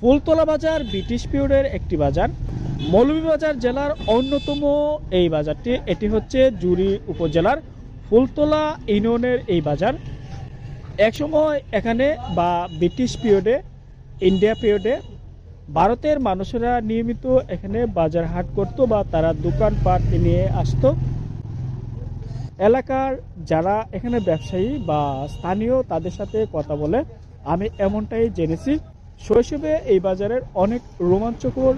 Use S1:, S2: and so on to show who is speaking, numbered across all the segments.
S1: ফুলতলা বাজার, ব্রিটিশ পিরিয়ডের একটি বাজার। মৌলভীবাজার জেলার অন্যতম এই বাজারটি। এটি হচ্ছে জুরি উপজেলার ফুলতলা ইউনিয়নের এই বাজার। একসময় এখানে বা ব্রিটিশ পিরিয়ডে, ইন্ডিয়া পিরিয়ডে ভারতের মানুষেরা নিয়মিত এখানে বাজার হাট করতো বা তারা দোকানপাট নিয়ে আসতো। এলাকার যারা এখানে ব্যবসায়ী বা স্থানীয় তাদের সাথে কথা বলে, আমি এমনটাই জেনেছি শৈশবে এই বাজারের অনেক রোমাঞ্চকর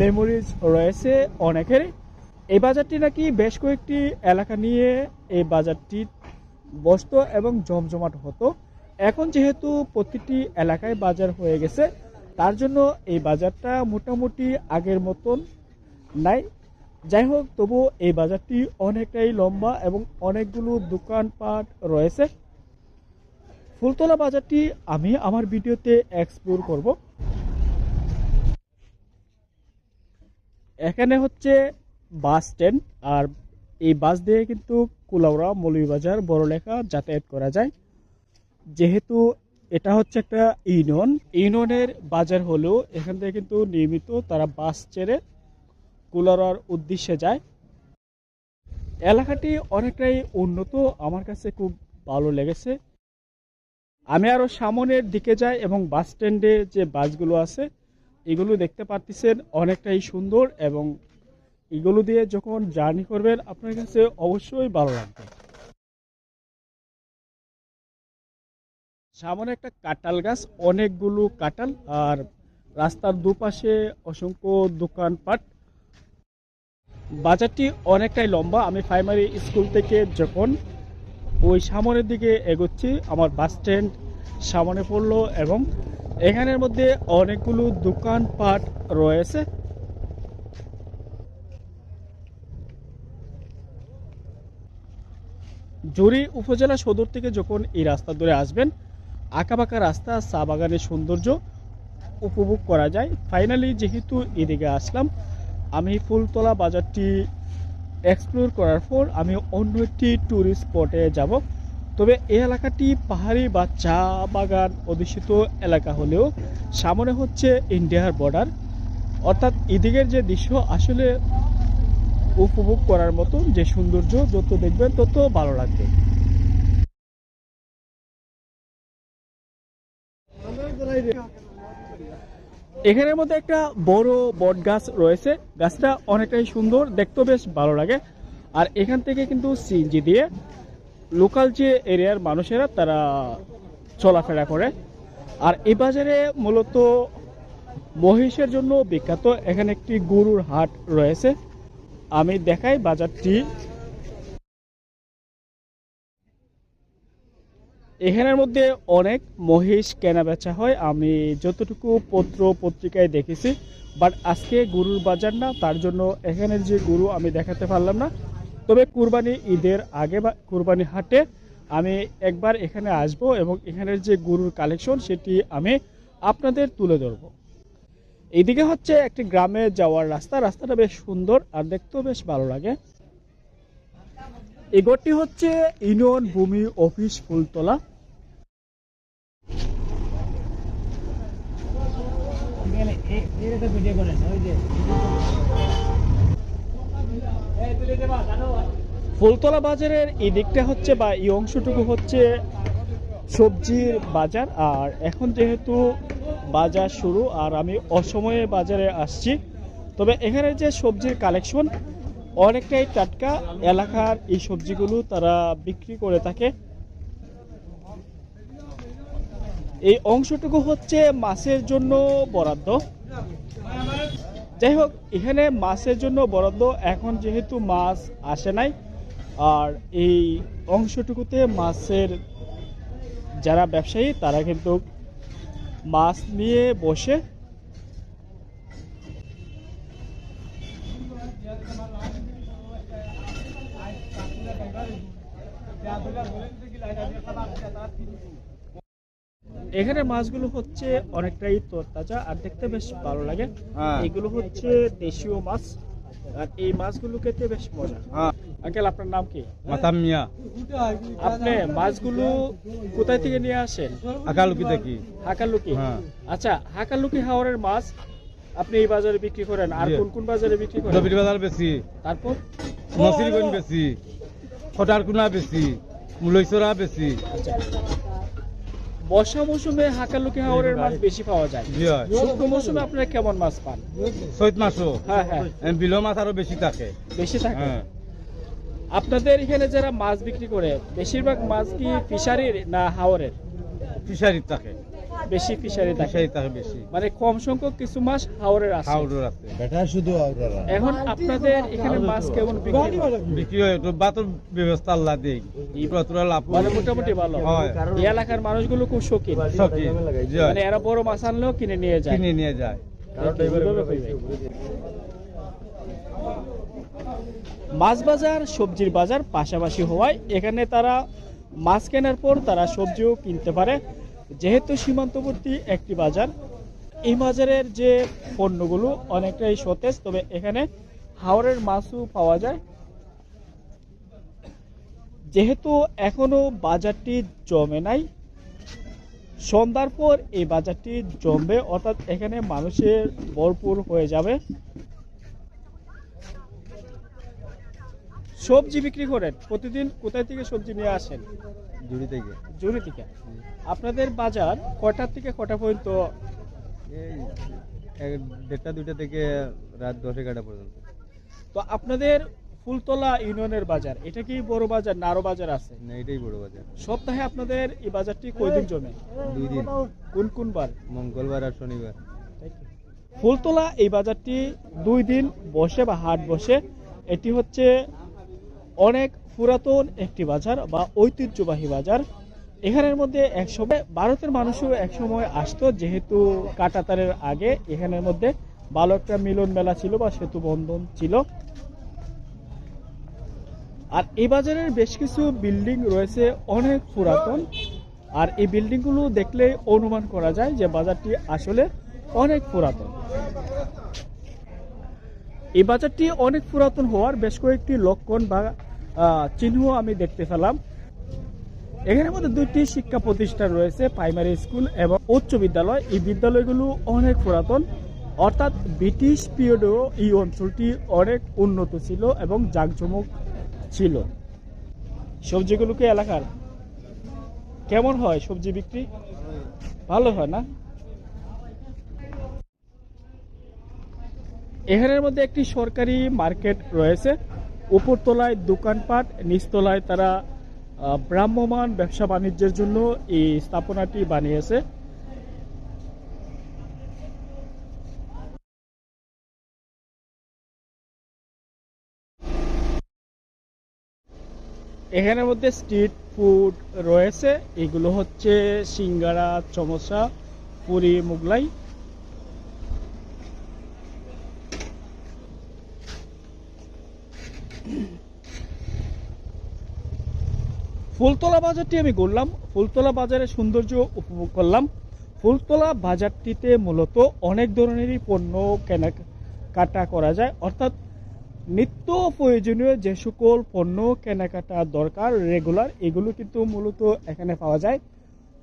S1: মেমোরিজ রয়েছে অনেকের। এই বাজারটি নাকি বেশ কয়েকটি এলাকা নিয়ে এই বাজারটি বসতো এবং জমজমাট হতো। এখন যেহেতু প্রতিটি এলাকায় বাজার হয়ে গেছে, তার জন্য এই বাজারটা মোটামুটি আগের মতন নাই। যাই হোক তবু এই বাজারটি অনেকটাই লম্বা এবং অনেকগুলো দোকানপাট রয়েছে। ফুলতলা বাজারটি আমি আমার ভিডিওতে এক্সপ্লোর করব। এখানে হচ্ছে বাস স্ট্যান্ড আর এই বাস দিয়ে কিন্তু কুলাউড়া, মৌলভীবাজার বড়লেখা যাতায়াত করা যায়। যেহেতু এটা হচ্ছে একটা ইউনিয়ন, ইউনিয়নের বাজার হলেও এখান থেকে কিন্তু নিয়মিত তারা বাস ছেড়ে কুলারার উদ্দেশ্যে যায়। এলাকাটি অনেকটাই উন্নত, আমার কাছে খুব ভালো লেগেছে। আমি আরও সামনের দিকে যাই এবং বাস স্ট্যান্ডে যে বাসগুলো আছে, এগুলো দেখতে পারতেছেন অনেকটাই সুন্দর এবং এগুলো দিয়ে যখন জার্নি করবেন, আপনার কাছে অবশ্যই ভালো লাগবে। সামনে একটা কাঁঠাল গাছ, অনেকগুলো কাঁঠাল আর রাস্তার দুপাশে অসংখ্য দোকানপাট। বাজারটি অনেকটাই লম্বা। আমি প্রাইমারি স্কুল থেকে যখন ওই সামনের দিকে এগোচ্ছি, আমার বাস স্ট্যান্ড সামনে পড়ল এবং এখানের মধ্যে অনেকগুলো দোকানপাট রয়েছে। জুরি উপজেলা সদর থেকে যখন এই রাস্তা ধরে আসবেন, আঁকাবাঁকা রাস্তা, চা বাগানের সৌন্দর্য উপভোগ করা যায়। ফাইনালি যেহেতু এদিকে আসলাম, আমি ফুলতলা বাজারটি এক্সপ্লোর করার পর আমি অন্য একটি ট্যুরিস্ট স্পটে যাব। তবে এই এলাকাটি পাহাড়ি বা চা বাগান অধিষ্ঠিত এলাকা হলেও সামনে হচ্ছে ইন্ডিয়ার বর্ডার অর্থাৎ এদিকের যে দৃশ্য আসলে উপভোগ করার মতন যে সৌন্দর্য যত দেখবেন তত ভালো লাগবে। এখানের মধ্যে একটা বড় বট গাছ রয়েছে। গাছটা অনেকটাই সুন্দর, দেখতেও বেশ ভালো লাগে। আর এখান থেকে কিন্তু সিএনজি দিয়ে লোকাল যে এরিয়ার মানুষেরা তারা চলাফেরা করে। আর এই বাজারে মূলত মহিষের জন্য বিখ্যাত এখানে একটি গরুর হাট রয়েছে। আমি দেখাই বাজারটি। এখানের মধ্যে অনেক মহিষ কেনা বেচা হয়। আমি যতটুকু পত্র পত্রিকায় দেখেছি বাট আজকে গরুর বাজার না, তার জন্য এখানের যে গরু আমি দেখাতে পারলাম না। তবে কুরবানি ঈদের আগে বা কুরবানি হাটে আমি একবার এখানে আসব এবং এখানের যে গরুর কালেকশন, সেটি আমি আপনাদের তুলে ধরব। এইদিকে হচ্ছে একটি গ্রামে যাওয়ার রাস্তা। রাস্তাটা বেশ সুন্দর আর দেখতেও বেশ ভালো লাগে। এগোটি হচ্ছে ইউনিয়ন ভূমি অফিস ফুলতলা। ফুলতলা বাজারের এই দিকটা হচ্ছে বা এই অংশটুকু হচ্ছে সবজির বাজার। আর এখন যেহেতু বাজার শুরু, আর আমি অসময়ে বাজারে আসছি, তবে এখানে যে সবজির কালেকশন অনেকটাই টাটকা এলাকার এই সবজিগুলো তারা বিক্রি করে থাকে। এই অংশটুকু হচ্ছে মাছের জন্য বরাদ্দ। যাই হোক, এখানে মাছের জন্য বরাদ্দ। এখন যেহেতু মাছ আসে নাই, আর এই অংশটুকুতে মাছের যারা ব্যবসায়ী, তারা কিন্তু মাছ নিয়ে বসে এখানে মাছগুলো হচ্ছে অনেকটাই তরতাজা আর দেখতে বেশ ভালো লাগে।
S2: হ্যাঁ।
S1: এগুলো হচ্ছে দেশীয় মাছ আর এই মাছগুলো খেতে বেশ মজা।
S2: হ্যাঁ।
S1: আঙ্কেল আপনার নাম কি?
S2: মাতাম মিয়া।
S1: আপনি মাছগুলো কোথায় থেকে নিয়ে আসেন?
S2: আকালুকি দেখি
S1: হাকালুকি?
S2: হ্যাঁ।
S1: আচ্ছা হাকালুকি হাওরের মাছ আপনি এই বাজারে বিক্রি করেন। আর কোন কোন বাজারে বিক্রি করেন?
S2: বাজার বেশি।
S1: তারপর?
S2: নসিরগঞ্জ বেশি। খটারকুনা বেশি মুলইসরা বেশি
S1: আচ্ছা। বর্ষা মৌসুমে হাকালুকি হাওরের মাছ বেশি পাওয়া যায়। শুকনো মৌসুমে আপনারা কেমন মাছ পান?
S2: চৈত মাসও
S1: হ্যাঁ হ্যাঁ
S2: বিল মাছ আরও বেশি থাকে।
S1: বেশি থাকে? আপনাদের এখানে যারা মাছ বিক্রি করে বেশিরভাগ মাছ কি ফিশারির না হাওরের?
S2: ফিশারির থাকে।
S1: বেশি ফিশারি থাকে।
S2: বেশি।
S1: মানে কম সংখ্যক কিছু মাছ হাওরের আছে।
S2: হাওড়ের আছে।
S3: বেটা শুধু আওরারা
S1: এখন আপনাদের এখানে মাছ কেমন বিক্রি
S2: বিক্রি হয় তো বাতর ব্যবস্থা আল্লাহ দেই লাভ
S1: মানে মোটামুটি ভালো।
S2: হয়।
S1: এই এলাকার মানুষগুলো খুব শৌখিন। মানে এরা বড় মাছ আনলেও কিনে নিয়ে যায়।
S2: কিনে নিয়ে যায়।
S1: মাছ বাজার সবজির বাজার পাশাপাশি হওয়ায় এখানে তারা মাছ কেনার পর তারা সবজিও কিনতে পারে। যেহেতু সীমান্তবর্তী একটি বাজার, এই বাজারের যে পণ্যগুলো অনেকটাই সতেজ, তবে এখানে হাওড়ের মাছও পাওয়া যায়। যেহেতু এখনও বাজারটি জমে নাই, সন্ধ্যার পর এই বাজারটি জমবে, অর্থাৎ এখানে মানুষের ভরপুর হয়ে যাবে। সবজি বিক্রি করেন প্রতিদিন কোথায় থেকে সবজি নিয়ে আসেন?
S2: জুড়ি থেকে।
S1: জুড়ি থেকে। আপনাদের বাজার কটার থেকে কটা পর্যন্ত?
S2: এই দেড়টা দুইটা থেকে রাত দশ এগারোটা পর্যন্ত।
S1: তো আপনাদের ফুলতলা ইউনিয়নের বাজার এটা কি বড় বাজার না আরও বাজার আছে?
S2: না এটাই বড় বাজার।
S1: সপ্তাহে আপনাদের এই বাজারটি কয়দিন জমে?
S2: দুই দিন।
S1: কোন কোন বার?
S2: মঙ্গলবার আর শনিবার।
S1: ফুলতলা এই বাজারটি দুই দিন বসে বা হাট বসে এটি হচ্ছে অনেক পুরাতন একটি বাজার বা ঐতিহ্যবাহী বাজার। এখানের মধ্যে একসময় ভারতের মানুষও একসময় আসতো, যেহেতু কাটাতারের আগে এখানের মধ্যে ভালো একটা মিলন মেলা ছিল বা সেতু বন্ধন ছিল। আর এই বাজারের বেশ কিছু বিল্ডিং রয়েছে অনেক পুরাতন। আর এই বিল্ডিংগুলো দেখলে অনুমান করা যায় যে বাজারটি আসলে অনেক পুরাতন। এই বাজারটি অনেক পুরাতন হওয়ার বেশ কয়েকটি লক্ষণ বা চিহ্ন আমি দেখতে পেলাম। এখানের মধ্যে দুইটি শিক্ষা প্রতিষ্ঠান রয়েছে প্রাইমারি স্কুল এবং উচ্চ বিদ্যালয়। এই বিদ্যালয়গুলো অনেক পুরাতন। অর্থাৎ ব্রিটিশ পিরিয়ডেও এই অঞ্চলটি অনেক উন্নত ছিল এবং জাঁকজমক ছিল। সবজিগুলোকে এলাকার? কেমন হয় সবজি বিক্রি? ভালো হয় না? এখানের মধ্যে একটি সরকারি মার্কেট রয়েছে। উপরতলায় দোকানপাট, নিচতলায় তারা ভ্রাম্যমান ব্যবসা বাণিজ্যের জন্য এই স্থাপনাটি বানিয়েছে। এখানের মধ্যে স্ট্রিট ফুড রয়েছে। এগুলো হচ্ছে সিঙ্গারা, চমচা, পুরি, মুগলাই। ফুলতলা বাজারটি আমি ঘুরলাম ফুলতলা বাজারের সৌন্দর্য উপভোগ করলাম। ফুলতলা বাজারটিতে মূলত অনেক ধরনেরই পণ্য কেনাকাটা করা যায়। অর্থাৎ নিত্য প্রয়োজনীয় যে সকল পণ্য কেনাকাটা দরকার রেগুলার এগুলো কিন্তু মূলত এখানে পাওয়া যায়।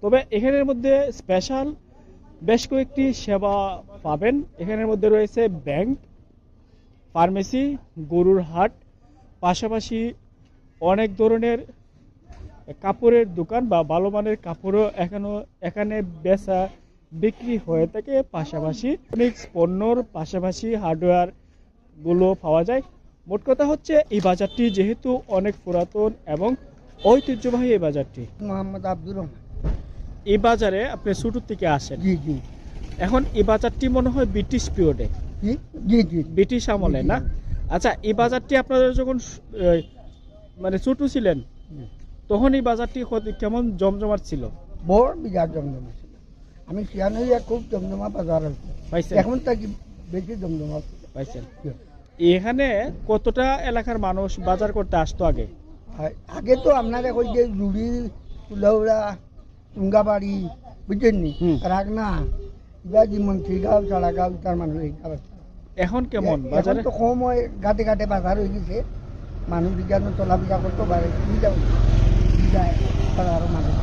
S1: তবে এখানের মধ্যে স্পেশাল বেশ কয়েকটি সেবা পাবেন। এখানের মধ্যে রয়েছে ব্যাংক ফার্মেসি গরুর হাট, পাশাপাশি অনেক ধরনের কাপড়ের দোকান বা ভালো মানের কাপড়ও এখনও এখানে বেচা বিক্রি হয়ে থাকে। পাশাপাশি অনেক পণ্যর পাশাপাশি হার্ডওয়্যারগুলো পাওয়া যায়। মোট কথা হচ্ছে এই বাজারটি যেহেতু অনেক পুরাতন এবং ঐতিহ্যবাহী এই বাজারটি।
S4: মোহাম্মদ আব্দুর রহমান।
S1: এই বাজারে আপনি ছোটোর থেকে আসেন।
S4: জি জি।
S1: এখন এই বাজারটি মনে হয় ব্রিটিশ পিরিয়ডে
S4: জি জি জি।
S1: ব্রিটিশ আমলে না? আচ্ছা এই বাজারটি আপনারা যখন মানে ছোট ছিলেন তখন এই বাজারটি কেমন জমজমাট ছিল?
S4: বড় বিরাট জমজমা ছিল। আমি হইয়া খুব জমজমা বাজার হয়েছে
S1: পাইছেন।
S4: এখন তাকে বেশি জমজমা
S1: পাইছেন। এখানে কতটা এলাকার মানুষ বাজার করতে আসতো আগে?
S4: আগে তো আপনারা ওই যে রুড়ি তুলাউড়া টুঙ্গাবাড়ি বুঝছেন নি। রাগনা ইবা যেমন গাঁও চাড়াগাঁও তার মানুষ
S1: এখন কেমন? বাজারে
S4: তো কম হয় ঘাটে ঘাটে বাজার হয়ে গেছে। মানুষ বিজ্ঞান চলাফেরা করতে পারে সুবিধা তারা আরও মানুষ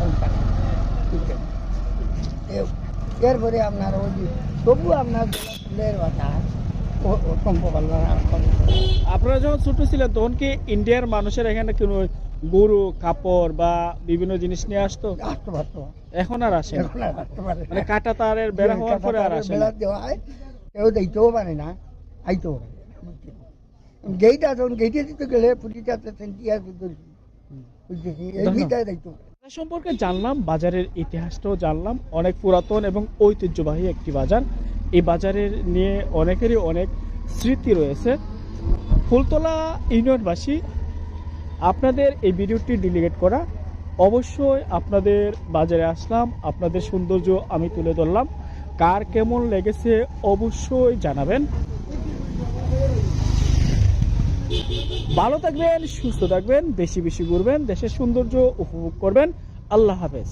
S4: এরপরে আপনার ওই তবু আপনার ফুলের করে।
S1: আপনারা যখন ছোট ছিলেন, তখন কি ইন্ডিয়ার মানুষের এখানে কোনো গরু, কাপড় বা বিভিন্ন জিনিস নিয়ে আসতো এখন আর আসে
S4: আসতে।
S1: মানে কাটা তারের বেড়া হওয়ার পরে আর আসে
S4: কেউ পারে না, আইতেও পারে গেইট আছে গেইটে দিতে গেলে এইটাই দায়িত্ব
S1: বাজার সম্পর্কে জানলাম বাজারের ইতিহাসটাও জানলাম অনেক পুরাতন এবং ঐতিহ্যবাহী একটি বাজার। এই বাজারের নিয়ে অনেকেরই অনেক স্মৃতি রয়েছে। ফুলতলা ইউনিয়নবাসী আপনাদের এই ভিডিওটি ডিলিগেট করা। অবশ্যই আপনাদের বাজারে আসলাম আপনাদের সৌন্দর্য আমি তুলে ধরলাম। কার কেমন লেগেছে অবশ্যই জানাবেন। ভালো থাকবেন সুস্থ থাকবেন বেশি বেশি ঘুরবেন দেশের সৌন্দর্য উপভোগ করবেন। আল্লাহ হাফেজ।